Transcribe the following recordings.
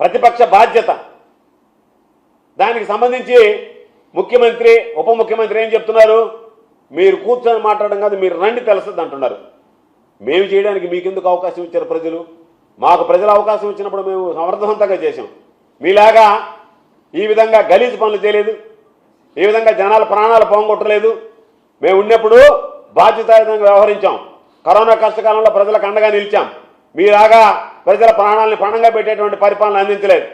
ప్రతిపక్ష బాధ్యత. దానికి సంబంధించి ముఖ్యమంత్రి ఉప ముఖ్యమంత్రి ఏం చెప్తున్నారు? మీరు కూర్చొని మాట్లాడడం కాదు మీరు రండి తెలుస్తుంది అంటున్నారు. మేము చేయడానికి మీకెందుకు అవకాశం ఇచ్చారు ప్రజలు? మాకు ప్రజలు అవకాశం ఇచ్చినప్పుడు మేము సమర్థవంతంగా చేశాం. మీలాగా ఈ విధంగా గలీజు పనులు చేయలేదు. ఈ విధంగా జనాల ప్రాణాలు పోగొట్టలేదు. మేము ఉన్నప్పుడు బాధ్యతాయుతంగా వ్యవహరించాం. కరోనా కష్టకాలంలో ప్రజలకు అండగా నిలిచాం. మీలాగా ప్రజల ప్రాణాలని పణంగా పెట్టేటువంటి పరిపాలన అందించలేదు.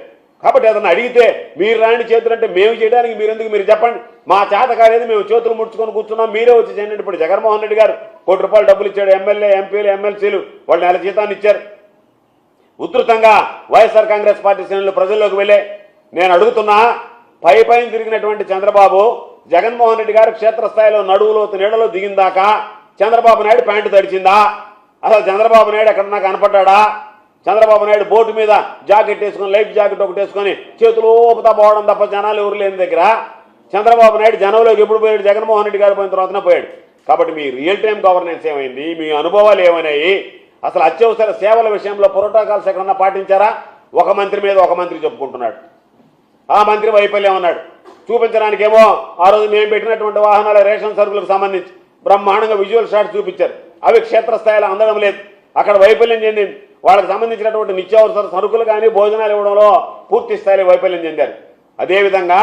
కాబట్టి అతను అడిగితే మీరు రాని చేతులు అంటే మేము చేయడానికి మీరు ఎందుకు? మీరు చెప్పండి. మా చేత కాలేదు మేము చేతులు ముడుచుకొని కూర్చున్నాం. మీరే వచ్చి చేయండి. ఇప్పుడు జగన్మోహన్ రెడ్డి గారు కోటి రూపాయలు డబ్బులు ఇచ్చాడు. ఎమ్మెల్యే ఎంపీలు ఎమ్మెల్సీలు వాళ్ళు నెల జీతాన్ని ఇచ్చారు. ఉధృతంగా వైఎస్ఆర్ కాంగ్రెస్ పార్టీ శ్రేణులు ప్రజల్లోకి వెళ్ళే నేను అడుగుతున్నా పై పైన తిరిగినటువంటి చంద్రబాబు జగన్మోహన్ రెడ్డి గారు క్షేత్రస్థాయిలో నడువులో నీడలో దిగిందాకా చంద్రబాబు నాయుడు ప్యాంటు తడిచిందా? అసలు చంద్రబాబు నాయుడు ఎక్కడన్నా కనపడ్డా చంద్రబాబు నాయుడు బోటు మీద జాకెట్ వేసుకొని లైఫ్ జాకెట్ ఒకటి వేసుకొని చేతులు ఊపుతా పోవడం తప్ప జనాలు ఎవరు లేని దగ్గర చంద్రబాబు నాయుడు జనంలోకి ఎప్పుడు పోయాడు? జగన్మోహన్ రెడ్డి గారు పోయిన తర్వాతనే పోయాడు. కాబట్టి మీ రియల్ టైం గవర్నెన్స్ ఏమైంది? మీ అనుభవాలు ఏమైనాయి? అసలు అత్యవసర సేవల విషయంలో ప్రోటోకాల్స్ ఎక్కడన్నా పాటించారా? ఒక మంత్రి మీద ఒక మంత్రి చెప్పుకుంటున్నాడు. ఆ మంత్రి వైఫల్యం అన్నాడు. చూపించడానికేమో ఆ రోజు మేము పెట్టినటువంటి వాహనాల రేషన్ సరుకులకు సంబంధించి బ్రహ్మాండంగా విజువల్ షాట్ చూపించారు. అవి క్షేత్రస్థాయిలో అందడం లేదు. అక్కడ వైఫల్యం చెందింది. వాళ్ళకి సంబంధించినటువంటి నిత్యావసర సరుకులు కానీ భోజనాలు ఇవ్వడంలో పూర్తి స్థాయిలో వైఫల్యం చెందారు. అదేవిధంగా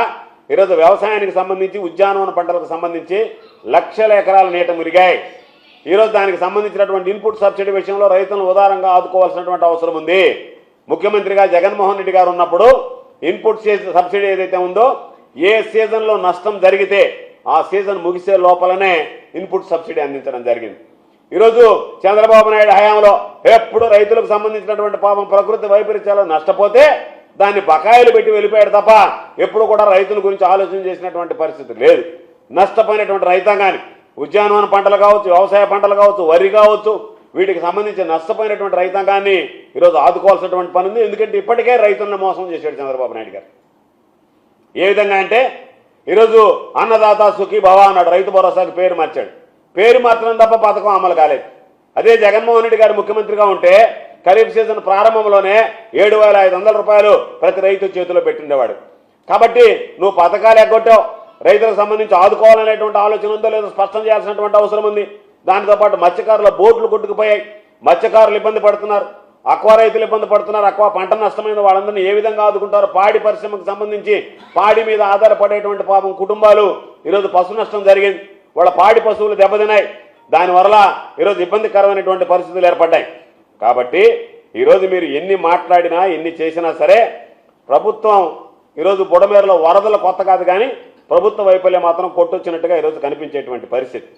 ఈరోజు వ్యవసాయానికి సంబంధించి ఉద్యానవన పంటలకు సంబంధించి లక్షల ఎకరాల నీట మురిగాయి. ఈరోజు దానికి సంబంధించినటువంటి ఇన్పుట్ సబ్సిడీ విషయంలో రైతులను ఉదారంగా ఆదుకోవాల్సినటువంటి అవసరం ఉంది. ముఖ్యమంత్రిగా జగన్మోహన్ రెడ్డి గారు ఉన్నప్పుడు ఇన్పుట్ సబ్సిడీ ఏదైతే ఉందో ఏ సీజన్లో నష్టం జరిగితే ఆ సీజన్ ముగిసే లోపలనే ఇన్పుట్ సబ్సిడీ అందించడం జరిగింది. ఈరోజు చంద్రబాబు నాయుడు హయాంలో ఎప్పుడు రైతులకు సంబంధించినటువంటి పాపం ప్రకృతి వైపరీత్యాలు నష్టపోతే దాన్ని బకాయిలు పెట్టి వెళ్ళిపోయాడు తప్ప ఎప్పుడు కూడా రైతుల గురించి ఆలోచన చేసినటువంటి పరిస్థితి లేదు. నష్టపోయినటువంటి రైతాంగాన్ని ఉద్యానవన పంటలు కావచ్చు వ్యవసాయ పంటలు కావచ్చు వరి కావచ్చు వీటికి సంబంధించి నష్టపోయినటువంటి రైతాంగాన్ని ఈరోజు ఆదుకోవాల్సినటువంటి పని ఉంది. ఎందుకంటే ఇప్పటికే రైతులను మోసం చేశాడు చంద్రబాబు నాయుడు గారు. ఏ విధంగా అంటే ఈరోజు అన్నదాత సుఖీ భవ అన్నాడు. రైతు భరోసాకి పేరు మార్చాడు. పేరు మాత్రం తప్ప పథకం అమలు కాలేదు. అదే జగన్మోహన్ రెడ్డి గారు ముఖ్యమంత్రిగా ఉంటే ఖరీఫ్ సీజన్ ప్రారంభంలోనే ఏడు వేల ఐదు వందల రూపాయలు ప్రతి రైతు చేతిలో పెట్టిండేవాడు. కాబట్టి నువ్వు పథకాలు ఎగ్గొట్టావు. రైతులకు సంబంధించి ఆదుకోవాలనేటువంటి ఆలోచన ఉందో లేదో స్పష్టం చేయాల్సినటువంటి అవసరం ఉంది. దానితో పాటు మత్స్యకారుల బోట్లు కొట్టుకుపోయాయి. మత్స్యకారులు ఇబ్బంది పడుతున్నారు. అక్వా రైతులు ఇబ్బంది పడుతున్నారు. అక్వా పంట నష్టమైన వాళ్ళందరినీ ఏ విధంగా ఆదుకుంటారు పాడి పరిశ్రమకు సంబంధించి పాడి మీద ఆధారపడేటువంటి పాపం కుటుంబాలు. ఈరోజు పశు నష్టం జరిగింది. వాళ్ళ పాడి పశువులు దెబ్బతిన్నాయి. దానివల్ల ఈరోజు ఇబ్బందికరమైనటువంటి పరిస్థితులు ఏర్పడ్డాయి. కాబట్టి ఈరోజు మీరు ఎన్ని మాట్లాడినా ఎన్ని చేసినా సరే ప్రభుత్వం ఈరోజు బుడమేరులో వరదలు కొత్త కాదు కానీ ప్రభుత్వ వైఫల్యం మాత్రం కొట్టొచ్చినట్టుగా ఈరోజు కనిపించేటువంటి పరిస్థితి.